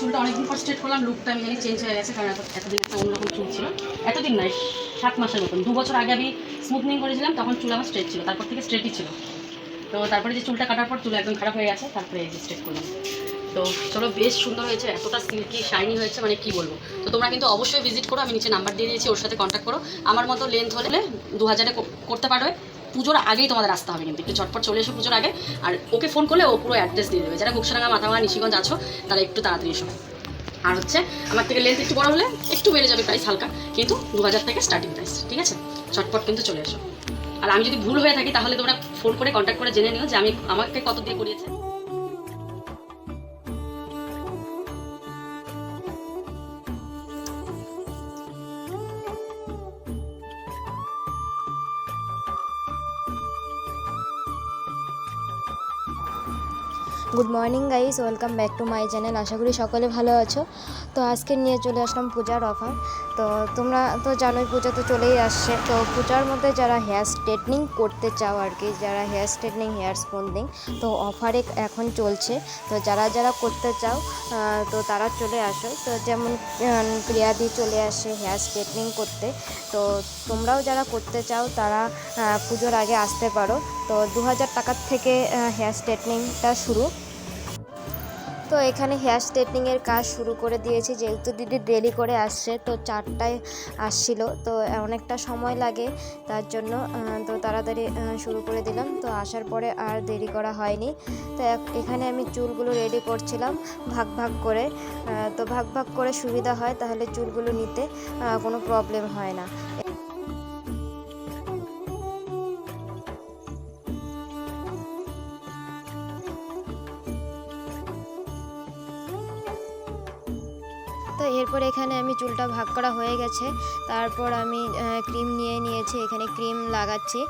চুলটা অনেকদিন পর স্ট্রেট করলাম লুকটা আমি চেঞ্জ হয়ে গেছে, কারণ এত- এতদিন একটা অন্যরকম চুল ছিল। এতদিন নয়, সাত মাসের মতন। দু বছর আগে আমি স্মুথনিং করেছিলাম, তখন চুল আমার স্ট্রেট ছিল, তারপর থেকে স্ট্রেটই ছিল। তো তারপরে যে চুলটা কাটার পর চুল একদম খারাপ হয়ে গেছে, তারপরে এই স্ট্রেট করলাম। তো চলো, বেশ সুন্দর হয়েছে, এতটা সিল্কি শাইনি হয়েছে মানে কি বলব? তো তোমরা কিন্তু অবশ্যই ভিজিট করো, আমি নিচে নাম্বার দিয়ে দিয়েছি, ওর সাথে কন্ট্যাক্ট করো। আমার মতো লেন্থ হলে দু হাজারে করতে পারবে। পুজোর আগেই তোমাদের আসতে হবে কিন্তু, একটু ঝটপট চলে এসো পুজোর আগে। আর ওকে ফোন করলে ও পুরো অ্যাড্রেস দিয়ে দেবে। যারা মুখসারাঙ্গা মাথাভাঙা নিশিগঞ্জ আছো, তারা একটু তাড়াতাড়ি এসো। আর হচ্ছে, আমার থেকে লেন্থ একটু বড় হলে একটু বেড়ে যাবে প্রাইস হালকা, কিন্তু দু হাজার থেকে স্টার্টিং প্রাইস ঠিক আছে? চটপট কিন্তু চলে এসো। আর আমি যদি ভুল হয়ে থাকি, তাহলে তোমরা ফোন করে কন্ট্যাক্ট করে জেনে নিও যে আমি আমাকে কত দিয়ে করিয়েছে। Good morning guys welcome back to my channel আশা করি সকলে ভালো আছো। তো আজকে নিয়ে চলে আসলাম পূজার অফার তো তোমরা তো জানোই পূজা তো চলেই আসছে। তো পূজার মধ্যে যারা হেয়ার স্ট্রেটনিং করতে চাও আর কি, যারা হেয়ার স্ট্রেটনিং হেয়ার স্পন্দিং তো অফারে এখন চলছে। তো যারা যারা করতে চাও তো তারা চলে আসো। তো যেমন প্রিয়াদি চলে আসে হেয়ার স্ট্রেটনিং করতে। তো তোমরাও যারা করতে চাও, তারা পুজোর আগে আসতে পারো। তো দু হাজার টাকার থেকে হেয়ার স্ট্রেটনিংটা শুরু। তো এখানে হেয়ার স্ট্রেটনিংয়ের কাজ শুরু করে দিয়েছি। যেহেতু দিদি দেরি করে আসছে, তো চারটায় আসছিল, তো অনেকটা সময় লাগে তার জন্য তো তাড়াতাড়ি শুরু করে দিলাম। তো আসার পরে আর দেরি করা হয়নি। তো এখানে আমি চুলগুলো রেডি করছিলাম ভাগ ভাগ করে তো ভাগ ভাগ করে সুবিধা হয়, তাহলে চুলগুলো নিতে কোনো প্রবলেম হয় না। তো এরপর এখানে আমি চুলটা ভাগ করা হয়ে গেছে। তারপর আমি ক্রিম নিয়ে নিয়েছি, এখানে ক্রিম লাগাচ্ছি।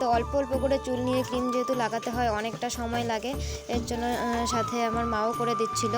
তো অল্প অল্প করে চুল নিয়ে ক্রিম যেহেতু লাগাতে হয়, অনেকটা সময় লাগে। এর জন্য সাথে আমার মাও করে দিচ্ছিল।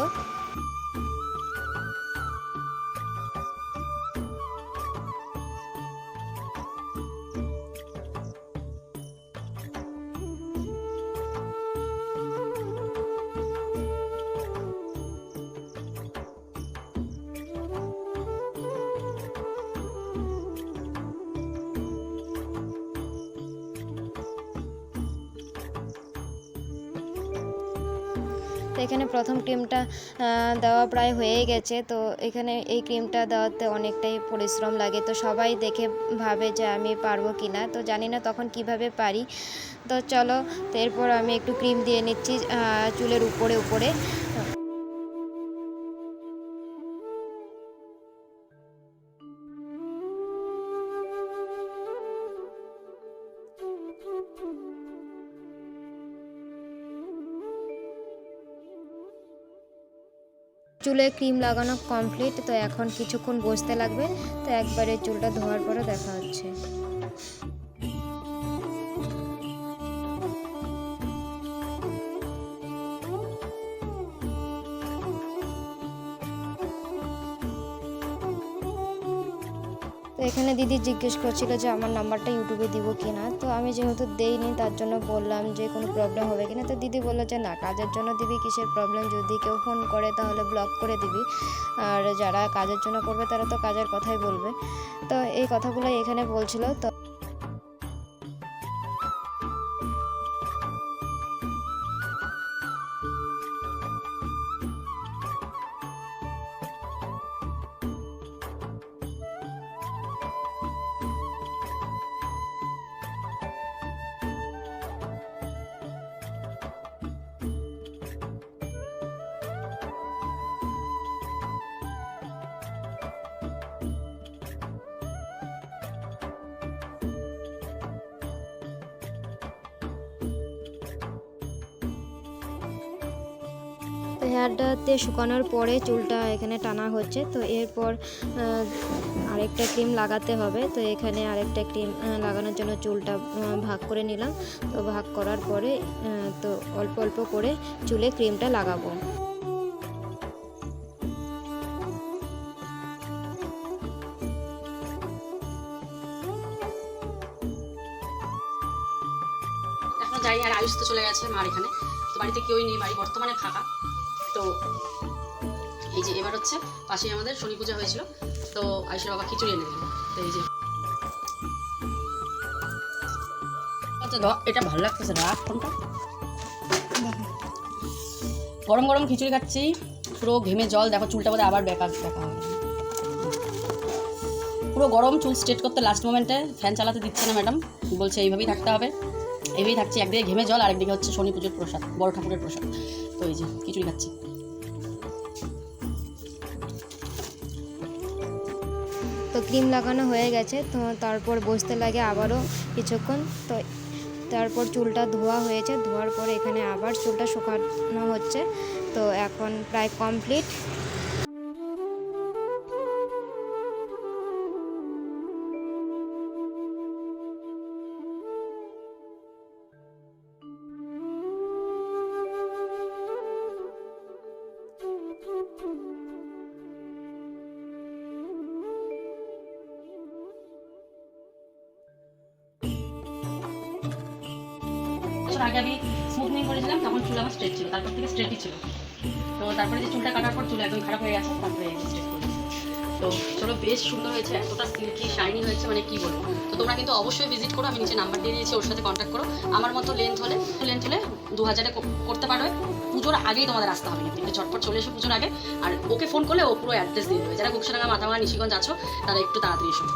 তো এখানে প্রথম ক্রিমটা দেওয়া প্রায় হয়ে গেছে। তো এখানে এই ক্রিমটা দেওয়াতে অনেকটাই পরিশ্রম লাগে। তো সবাই দেখে ভাবে যে আমি পারব কি না তো জানি না তখন কীভাবে পারি। তো চলো, এরপর আমি একটু ক্রিম দিয়ে নিচ্ছি চুলের উপরে উপরে। চুলে ক্রিম লাগানো কমপ্লিট, তো এখন কিছুক্ষণ বসতে লাগবে, তো একবারে চুলটা ধোয়ার পরে দেখা হচ্ছে। এখানে দিদি জিজ্ঞেস করছিল যে আমার নাম্বারটা ইউটিউবে দিব কি না। তো আমি যেহেতু দেইনি, তার জন্য বললাম যে কোনো প্রবলেম হবে কিনা। তো দিদি বলল যে না, কাজের জন্য দিবি, কিসের প্রবলেম যদি কেউ ফোন করে তাহলে ব্লক করে দিবি। আর যারা কাজের জন্য করবে তারা তো কাজের কথাই বলবে। তো এই কথাগুলো এখানে বলছিল। তো হেয়ারটাতে শুকানোর পরে চুলটা এখানে টানা হচ্ছে। তো এরপর আরেকটা ক্রিম লাগাতে হবে। তো এখানে আরেকটা ক্রিম লাগানোর জন্য চুলটা ভাগ করে নিলাম। তো ভাগ করার পরে তো অল্প অল্প করে চুলে ক্রিমটা লাগাবো। যাই আর আয়ুষ তো চলে গেছে মার এখানে। তো বাড়িতে কেউই নেই, বাড়ি বর্তমানে ফাঁকা। তো এই যে এবার হচ্ছে পাশেই আমাদের শনি পূজা হয়েছিল, তো আয়ুষের বাবা খিচুড়ি এনে দিল। তো এই যে। এটা ভালো লাগতেছে রাখ গরম গরম খিচুড়ি খাচ্ছি, পুরো ঘেমে জল, দেখো চুলটা বোধহয় আবার বেকা দেখা হবে। পুরো গরম, চুল স্ট্রেট করতে লাস্ট মোমেন্টে ফ্যান চালাতে দিচ্ছে না ম্যাডাম বলছে এইভাবেই থাকতে হবে। এইভাবেই থাকছি, একদিকে ঘেমে জল, আরেকদিকে হচ্ছে শনি পুজোর প্রসাদ, বড় ঠাকুরের প্রসাদ। তো এই যে, খিচুড়ি খাচ্ছি। তো ক্রিম লাগানো হয়ে গেছে, তো তারপর বসতে লাগে আবারও কিছুক্ষণ। তো তারপর চুলটা ধোয়া হয়েছে, ধোয়ার পর এখানে আবার চুলটা শুকানো হচ্ছে। তো এখন প্রায় কমপ্লিট আগে আমি স্মুথনিং করেছিলাম, তখন চুল আমার স্ট্রেট ছিল, তারপর থেকে স্ট্রেটই ছিল। তো তারপরে যে চুলটা কাটার পর চুল একদম খারাপ হয়ে গেছে, তারপরে স্ট্রেট করেছি। তো চলো, বেশ সুন্দর হয়েছে, এতটা সিল্কি শাইনি হয়েছে মানে কি বলব? তো তোমরা কিন্তু অবশ্যই ভিজিট করো, আমি নিচে নাম্বার দিয়ে দিয়েছি, ওর সাথে কন্ট্যাক্ট করো। আমার মতো লেন্থ হলে লেন্থ হলে দু হাজারে করতে পারবে পুজোর আগেই তোমাদের আসতে হবে কিন্তু ঝটপট চলে এসো পুজোর আগে। আর ওকে ফোন করলে ও পুরো অ্যাড্রেস দিয়ে দেবে। যারা গুকসাডাঙ্গা মাথাভাঙা, নিশিগঞ্জ আছো, তারা একটু তাড়াতাড়ি এসো।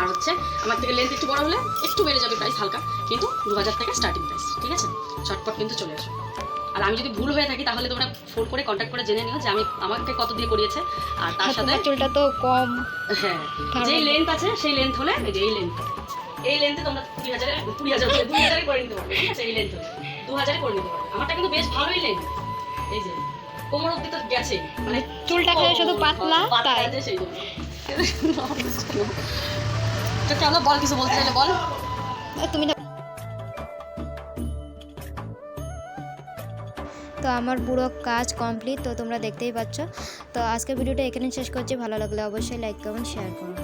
আর হচ্ছে আমার থেকে লেন্থ একটু বড় হলে একটু বেড়ে যাবে প্রাইস হালকা। কিন্তু দু হাজার থেকে স্টার্টিং প্রাইস ঠিক আছে? চটপট কিন্তু চলে আসো আর আমি যদি ভুল হয়ে থাকি তাহলে তোমরা ফোন করে কন্ট্যাক্ট করে জেনে নিও যে আমি আমাকে কত দিয়ে করিয়েছে। আর তার সাথে চুলটা তো কম। হ্যাঁ যেই লেন্থ আছে সেই লেন্থ হলে এই যে এই লেন্থ এই লেন্থে তোমরা কুড়ি হাজারে কুড়ি হাজার দুই হাজারে করে নিতে পারবে ঠিক আছে? এই লেন্থ দু হাজারে করে নিতে পারবে। আমারটা কিন্তু বেশ ভালোই লেন্থ এই যে কোমর অব্দি তো গেছে। মানে চুলটা শুধু পাতলা, পাতলা তাই। সেই জন্য। তো বল কিছু বলতে চাইলে বল। তুমি তো আমার পুরো কাজ কমপ্লিট তো তোমরা দেখতেই পাচ্ছ। তো আজকের ভিডিওটা এখানে শেষ করছি। ভালো লাগলে অবশ্যই লাইক কমেন্ট শেয়ার করো।